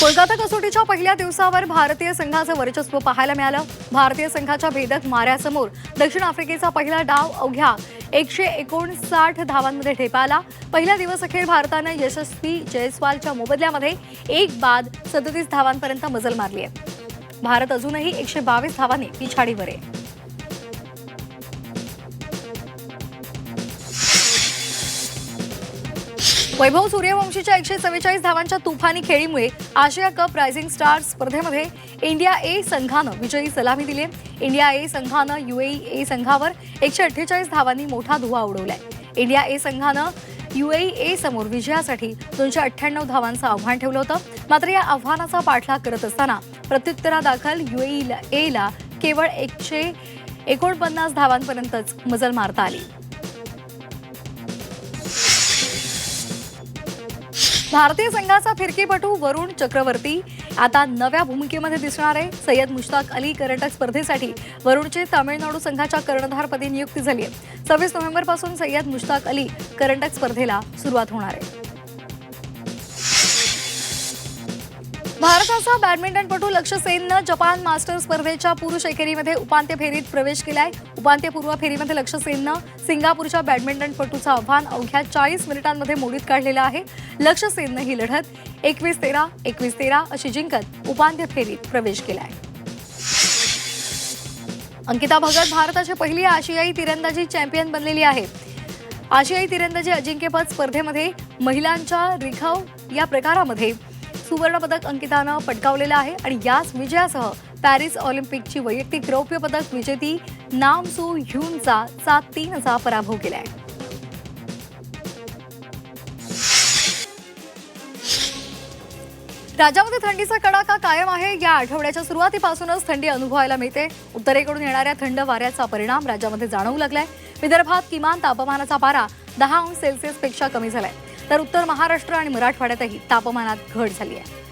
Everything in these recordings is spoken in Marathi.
कोलकाता कसोटीच्या पहिल्या दिवसावर भारतीय संघाचं वर्चस्व पाहायला मिळालं. भारतीय संघाच्या भेदक माऱ्यासमोर दक्षिण आफ्रिकेचा पहिला डाव अवघ्या एकशे एकोणसाठ धावांमध्ये ठेपाला पहिल्या दिवस अखेर भारतानं यशस्वी जयस्वालच्या मोबदल्यामध्ये एक बाद सदतीस धावांपर्यंत मजल मारली आहे भारत अजूनही एकशे बावीस धावांनी पिछाडीवर आहे वैभव सूर्यवंशीच्या एकशे चव्वेचाळीस धावांच्या तुफानी खेळीमुळे आशिया कप रायझिंग स्टार्स स्पर्धेमध्ये इंडिया ए संघानं विजयी सलामी दिली. इंडिया ए संघानं युएई ए संघावर एकशे अठ्ठेचाळीस धावांनी मोठा धुवा उडवलाय. इंडिया ए संघानं युएई ए समोर विजयासाठी दोनशे अठ्ठ्याण्णव धावांचं आव्हान ठेवलं होतं. मात्र या आव्हानाचा पाठलाग करत असताना प्रत्युत्तरादाखल युएई एला केवळ एकशे एकोणपन्नास धावांपर्यंतच मजल मारता आली. भारतीय संघाचा फिरकीपटू वरुण चक्रवर्ती आता नव्या भूमिकेमध्ये दिसणार आहे. सय्यद मुश्ताक अली करंटक स्पर्धेसाठी वरुणची तामिळनाडू संघाच्या कर्णधारपदी नियुक्ती झाली आहे. सव्वीस नोव्हेंबरपासून सय्यद मुश्ताक अली करंटक स्पर्धेला सुरुवात होणार आहे. भारताचा बॅडमिंटनपटू लक्ष्य सेननं जपान मास्टर स्पर्धेच्या पुरुष एकेरीमध्ये उपांत्य फेरीत प्रवेश केलाय. उपांत्यपूर्व फेरीमध्ये लक्ष्य सेननं सिंगापूरच्या बॅडमिंटनपटूचं आव्हान अवघ्या चाळीस मिनिटांमध्ये मोडीत काढलेलं आहे. लक्ष्य सेननं ही लढत एकवीस तेरा एकवीस तेरा अशी जिंकत उपांत्य फेरीत प्रवेश केलाय. अंकिता भगत भारताची पहिली आशियाई तिरंदाजी चॅम्पियन बनलेली आहे. आशियाई तिरंदाजी अजिंक्यपद स्पर्धेमध्ये महिलांच्या रिखव या प्रकारामध्ये सुवर्ण पदक अंकितानं पटकावलेलं आहे आणि याच विजयासह पॅरिस ऑलिम्पिकची वैयक्तिक रौप्य पदक विजेती नाम सू ह्यूनचा सात तीनचा पराभव केला आहे राज्यामध्ये थंडीचा कडाका कायम आहे. या आठवड्याच्या सुरुवातीपासूनच थंडी अनुभवायला मिळते. उत्तरेकडून येणाऱ्या थंड वाऱ्याचा परिणाम राज्यामध्ये जाणवू लागलाय. विदर्भात किमान तापमानाचा पारा दहा अंश सेल्सिअसपेक्षा कमी झालाय. तर उत्तर महाराष्ट्र आणि मराठवाड्यातही तापमानात घट झाली आहे.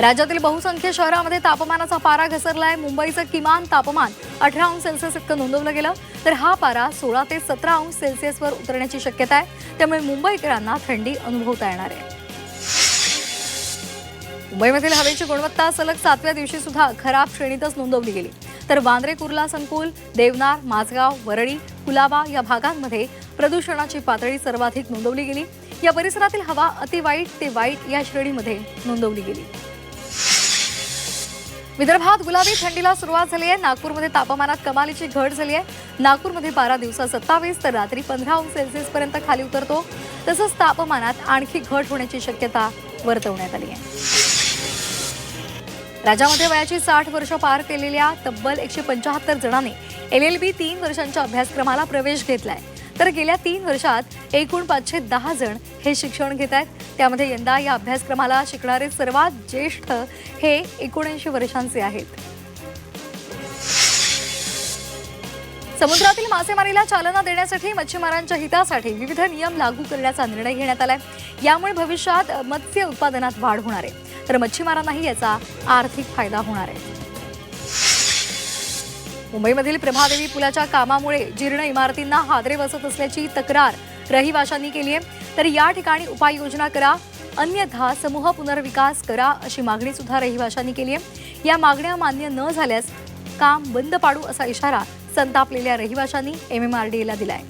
राज्यातील बहुसंख्य शहरामध्ये तापमानाचा पारा घसरला आहे मुंबईचं किमान तापमान अठरा अंश सेल्सिअस इतकं नोंदवलं गेलं. तर हा पारा सोळा ते सतरा अंश सेल्सिअसवर उतरण्याची शक्यता आहे. त्यामुळे मुंबईकरांना थंडी अनुभवता येणार आहे. मुंबईमधील हवेची गुणवत्ता सलग सातव्या दिवशी सुद्धा खराब श्रेणीतच नोंदवली गेली. तर वांद्रे कुर्ला संकुल देवनार माझगाव वरळी कुलाबा या भागांमध्ये प्रदूषणाची पातळी सर्वाधिक नोंदवली गेली. या परिसरातील हवा अति वाईट ते वाईट या श्रेणीमध्ये नोंदवली गेली. विदर्भात गुलाबी थंडीला सुरुवात झाली आहे. नागपूरमध्ये तापमानात कमालीची घट झाली आहे. नागपूरमध्ये बारा दिवसात सत्तावीस तर रात्री पंधरा अंश सेल्सिअस पर्यंत खाली उतरतो. तसंच तापमानात आणखी घट होण्याची शक्यता वर्तवण्यात आली आहे. राज्यामध्ये वयाची साठ वर्ष पार केलेल्या तब्बल एकशे पंचाहत्तर जणांनी एल एल बी तीन वर्षांच्या अभ्यासक्रमाला प्रवेश घेतलाय. तर गेल्या तीन वर्षात एकूण पाचशे दहा जण हे शिक्षण घेत आहेत. त्यामध्ये यंदा या अभ्यासक्रमाला शिकणारे सर्वात ज्येष्ठ हे एकोणऐंशी वर्षांचे आहेत. समुद्रातील मासेमारीला चालना देण्यासाठी मच्छीमारांच्या हितासाठी विविध नियम लागू करण्याचा निर्णय घेण्यात आलाय. यामुळे भविष्यात मत्स्य उत्पादनात वाढ होणार आहे. तर मच्छीमारांनाही याचा आर्थिक फायदा होणार आहे. मुंबईमधील प्रभादेवी पुलाच्या कामामुळे जीर्ण इमारतींना हादरे बसत असल्याची तक्रार रहिवाशांनी केली आहे. तर या ठिकाणी उपाययोजना करा अन्यथा समूह पुनर्विकास करा अशी मागणी सुद्धा रहिवाशांनी केली आहे. या मागण्या मान्य न झाल्यास काम बंद पाडू असा इशारा संतापलेल्या रहिवाशांनी एम एम आर डी एला दिलाय.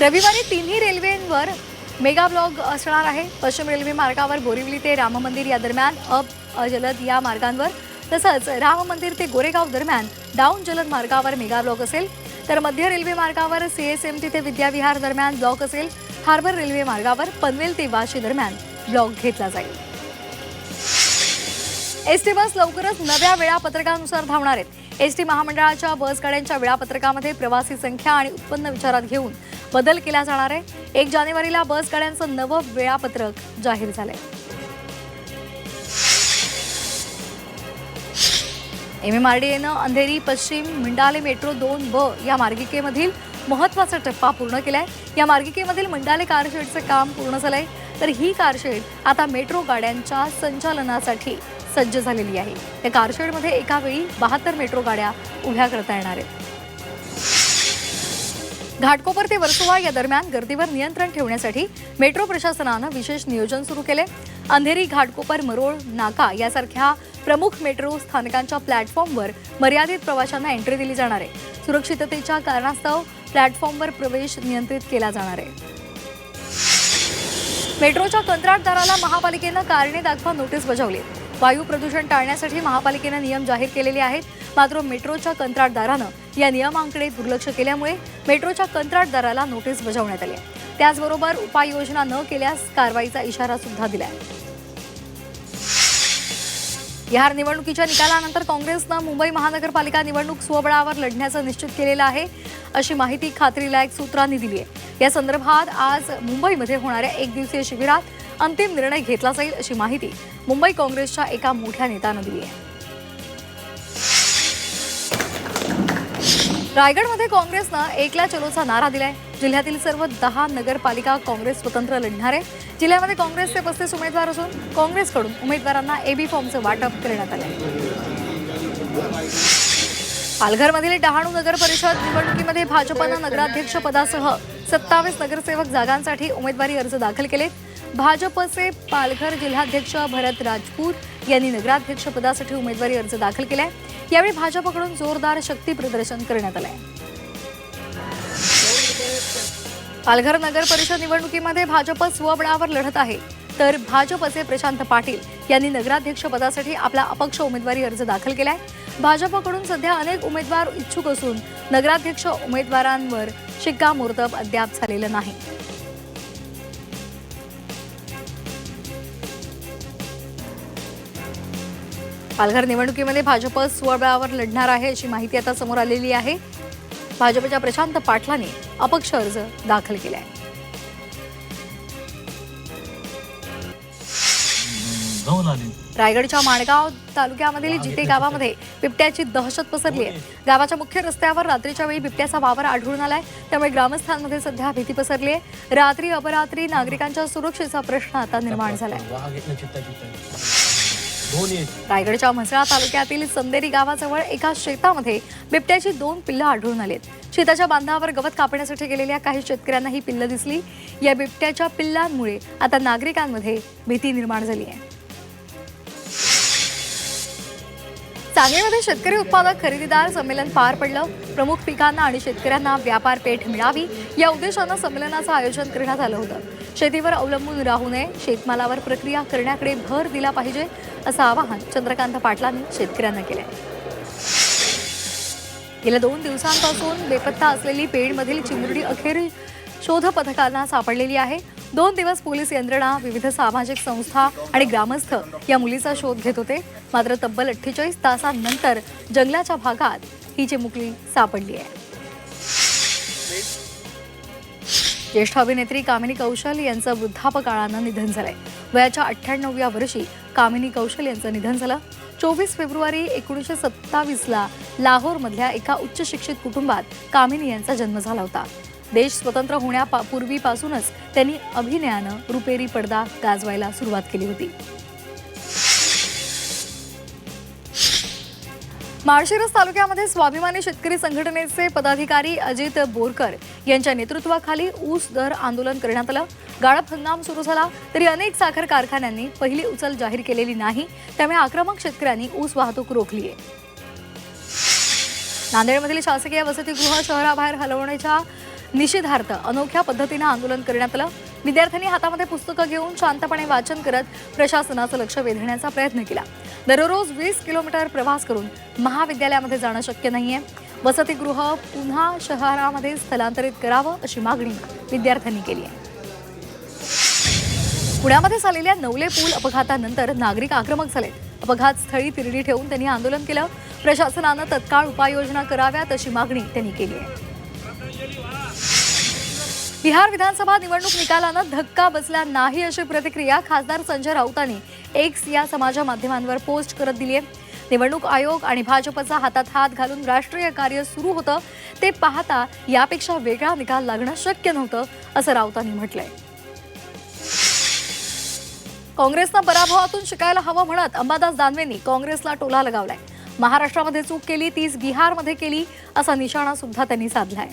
रविवारी तिन्ही रेल्वेंवर मेगा ब्लॉग असणार आहे. पश्चिम रेल्वे मार्गावर बोरिवली ते राम मंदिर या दरम्यान अप जलद या मार्गांवर तसंच राम मंदिर ते गोरेगाव दरम्यान डाऊन जलद मार्गावर मेगा ब्लॉक असेल तर मध्य रेल्वे मार्गावर सीएसएमटी ते विद्याविहार दरम्यान ब्लॉक असेल हार्बर रेल्वे मार्गावर पनवेल ते वाशी दरम्यान ब्लॉक घेतला जाईल. एसटी बस लवकरच नव्या वेळापत्रकानुसार धावणार आहेत. एसटी महामंडळाच्या बस गाड्यांच्या वेळापत्रकामध्ये प्रवासी संख्या आणि उत्पन्न विचारात घेऊन बदल केला जाणार आहे. एक जानेवारीला बस गाड्यांचं नवं वेळापत्रक जाहीर झालं आहे एम एम आर डी एनं अंधेरी पश्चिम मिंडाले मेट्रो दोन ब या मार्गिकेमधील महत्त्वाचा टप्पा पूर्ण केला आहे या मार्गिकेमधील मंडाले कारशेडचं काम पूर्ण झालंय. तर ही कारशेड आता मेट्रो गाड्यांच्या संचालनासाठी सज्ज झालेली आहे. या कारशेडमध्ये एका वेळी बहात्तर मेट्रो गाड्या उभ्या करता येणार आहेत. घाटकोपर ते वर्सोवा या दरम्यान गर्दीवर नियंत्रण ठेवण्यासाठी मेट्रो प्रशासनानं विशेष नियोजन सुरू केले अंधेरी घाटकोपर मरोळ नाका यासारख्या प्रमुख मेट्रो स्थानकांच्या प्लॅटफॉर्मवर मर्यादित प्रवाशांना एंट्री दिली जाणार आहे. सुरक्षिततेच्या कारणास्तव प्लॅटफॉर्मवर प्रवेश नियंत्रित केला जाणार आहे. मेट्रोच्या कंत्राटदाराला महापालिकेनं कारणे दाखवा नोटीस बजावली. वायू प्रदूषण टाळण्यासाठी महापालिकेनं नियम जाहीर केलेले आहेत. मात्र मेट्रोच्या कंत्राटदारानं या नियमांकडे दुर्लक्ष केल्यामुळे मेट्रोच्या कंत्राटदाराला नोटीस बजावण्यात आली आहे. त्याचबरोबर उपाययोजना न केल्यास कारवाईचा इशारा सुद्धा आहे बिहार निवडणुकीच्या निकालानंतर काँग्रेसनं मुंबई महानगरपालिका निवडणूक स्वबळावर लढण्याचं निश्चित केलेलं आहे अशी माहिती खात्रीलायक सूत्रांनी दिली आहे. या संदर्भात आज मुंबईमध्ये होणाऱ्या एक दिवसीय शिबिरात अंतिम निर्णय घेतला जाईल अशी माहिती मुंबई काँग्रेसच्या एका मोठ्या नेत्यानं दिली आहे. रायगडमध्ये काँग्रेसनं एकला चलोचा नारा दिलाय. जिल्ह्यातील सर्व दहा नगरपालिका काँग्रेस स्वतंत्र लढणार आहे. जिल्ह्यामध्ये काँग्रेसचे पस्तीस उमेदवार असून काँग्रेसकडून उमेदवारांना एबी फॉर्मचं वाटप करण्यात आलं पालघरमधील डहाणू नगर परिषद निवडणुकीमध्ये भाजपानं नगराध्यक्ष पदासह सत्तावीस नगरसेवक जागांसाठी उमेदवारी अर्ज दाखल केलेत. भाजपचे पालघर जिल्हाध्यक्ष भरत राजपूत यांनी नगराध्यक्षपदासाठी उमेदवारी अर्ज दाखल केलाय. यावेळी भाजपकडून जोरदार शक्ती प्रदर्शन करण्यात आलंय. पालघर नगर परिषद निवडणुकीमध्ये भाजप स्वबळावर लढत आहे. तर भाजपचे प्रशांत पाटील यांनी नगराध्यक्ष पदासाठी आपला अपक्ष उमेदवारी अर्ज दाखल केलाय. भाजपकडून सध्या अनेक उमेदवार इच्छुक असून नगराध्यक्ष उमेदवारांवर शिक्कामोर्तब अद्याप झालेलं नाही. पालघर निवडणुकीमध्ये भाजप स्वबळावर लढणार आहे अशी माहिती आता समोर आलेली आहे. भाजपच्या प्रशांत पाटलांनी अपक्ष अर्ज दाखल केलाय. जाऊन आली रायगडच्या माणगाव तालुक्यामधील जिते गावामध्ये बिबट्याची दहशत पसरली आहे. गावाच्या मुख्य रस्त्यावर रात्रीच्या वेळी बिबट्याचा वावर आढळून आलाय. त्यामुळे ग्रामस्थांमध्ये सध्या भीती पसरली आहे. रात्री अपरात्री नागरिकांच्या सुरक्षेचा प्रश्न आता निर्माण झालाय. रायगडच्या म्हसळा तालुक्यातील संदेरी गावाजवळ एका शेतामध्ये बिबट्याची दोन पिल्लं आढळून आलेत. शेताच्या बांधावर गवत कापण्यासाठी गेलेल्या काही शेतकऱ्यांना ही पिल्लं दिसली. या बिबट्याच्या पिल्लांमुळे आता नागरिकांमध्ये भीती निर्माण झाली आहे. सांगलीमध्ये शेतकरी उत्पादक खरेदीदार संमेलन पार पडलं. प्रमुख पिकांना आणि शेतकऱ्यांना व्यापार पेठ मिळावी या उद्देशानं संमेलनाचं आयोजन करण्यात आलं होतं. शेतीवर अवलंबून राहू नये शेतमालावर प्रक्रिया करण्याकडे भर दिला पाहिजे असं आवाहन चंद्रकांत पाटलांनी शेतकऱ्यांना केलं गेल्या दोन दिवसांपासून बेपत्ता असलेली पेणमधील चिमुरडी अखेर शोध पथकांना सापडलेली आहे. दोन दिवस पोलीस यंत्रणा विविध सामाजिक संस्था आणि ग्रामस्थ या मुलीचा शोध घेत होते. मात्र तब्बल अठ्ठेचाळीस तासांनंतर जंगलाच्या भागात ही चिमुकली सापडली आहे. ज्येष्ठ अभिनेत्री कामिनी कौशल यांचं वृद्धापकाळानं निधन झालंय. वयाच्या अठ्ठ्याण्णव्या वर्षी कामिनी कौशल यांचं निधन झालं. चोवीस फेब्रुवारी एकोणीसशे सत्तावीसला लाहोरमधल्या एका उच्च शिक्षित कुटुंबात कामिनी यांचा जन्म झाला होता. देश स्वतंत्र होण्यापूर्वीपासूनच त्यांनी अभिनयानं रुपेरी पडदा गाजवायला सुरुवात केली होती. माळशिरस तालुक्यामध्ये स्वाभिमानी शेतकरी संघटनेचे पदाधिकारी अजित बोरकर यांच्या नेतृत्वाखाली ऊस दर आंदोलन करण्यात आलं. गाळप हंगाम सुरू झाला तरी अनेक साखर कारखान्यांनी पहिली उचल जाहीर केलेली नाही त्यामुळे आक्रमक शेतकऱ्यांनी ऊस वाहतूक रोखली आहे नांदेडमधील शासकीय वसतिगृह शहराबाहेर हलवण्याच्या निषेधार्थ अनोख्या पद्धतीनं आंदोलन करण्यात आलं. विद्यार्थ्यांनी हातामध्ये पुस्तकं घेऊन शांतपणे वाचन करत प्रशासनाचं लक्ष वेधण्याचा प्रयत्न केला. दररोज वीस किलोमीटर प्रवास करून महाविद्यालयामध्ये जाणं शक्य नाहीये. वसतिगृह पुन्हा शहरामध्ये स्थलांतरित करावं अशी मागणी विद्यार्थ्यांनी केली आहे. पुण्यामध्ये झालेल्या नवले पूल अपघातानंतर नागरिक आक्रमक झाले अपघात स्थळी तिरडी ठेवून त्यांनी आंदोलन केलं. प्रशासनानं तत्काळ उपाययोजना कराव्यात अशी मागणी त्यांनी केली आहे. बिहार विधानसभा निवडणूक निकालानं धक्का बसला नाही अशी प्रतिक्रिया खासदार संजय राऊतांनी एक्स या समाज माध्यमांवर पोस्ट करत दिली आहे निवडणूक आयोग आणि भाजपचा हातात हात घालून राष्ट्रीय कार्य सुरू होतं ते पाहता यापेक्षा वेगळा निकाल लागणं शक्य नव्हतं असं राऊतांनी म्हटलंय. काँग्रेसनं पराभवातून शिकायला हवं म्हणत अंबादास दानवेंनी काँग्रेसला टोला लगावलाय. महाराष्ट्रामध्ये चूक केली तीच बिहारमध्ये केली असा निशाणा सुद्धा त्यांनी साधलाय.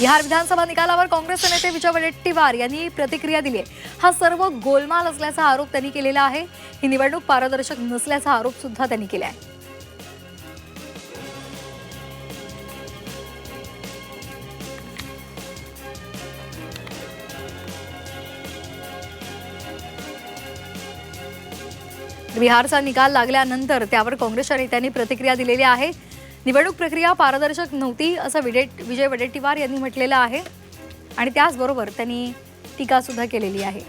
बिहार विधानसभा निकालावर काँग्रेसचे नेते विजय वडेट्टीवार यांनी प्रतिक्रिया दिली आहे. हा सर्व गोलमाल असल्याचा आरोप त्यांनी केलेला आहे. ही निवडणूक पारदर्शक नसल्याचा आरोप सुद्धा त्यांनी केला आहे. बिहारचा निकाल लागल्यानंतर त्यावर काँग्रेसच्या नेत्यांनी प्रतिक्रिया दिलेली आहे. निवडणूक प्रक्रिया पारदर्शक नव्हती असं विडेट विजय वडेट्टीवार यांनी म्हटलेलं आहे. आणि त्याचबरोबर त्यांनी टीकासुद्धा केलेली आहे.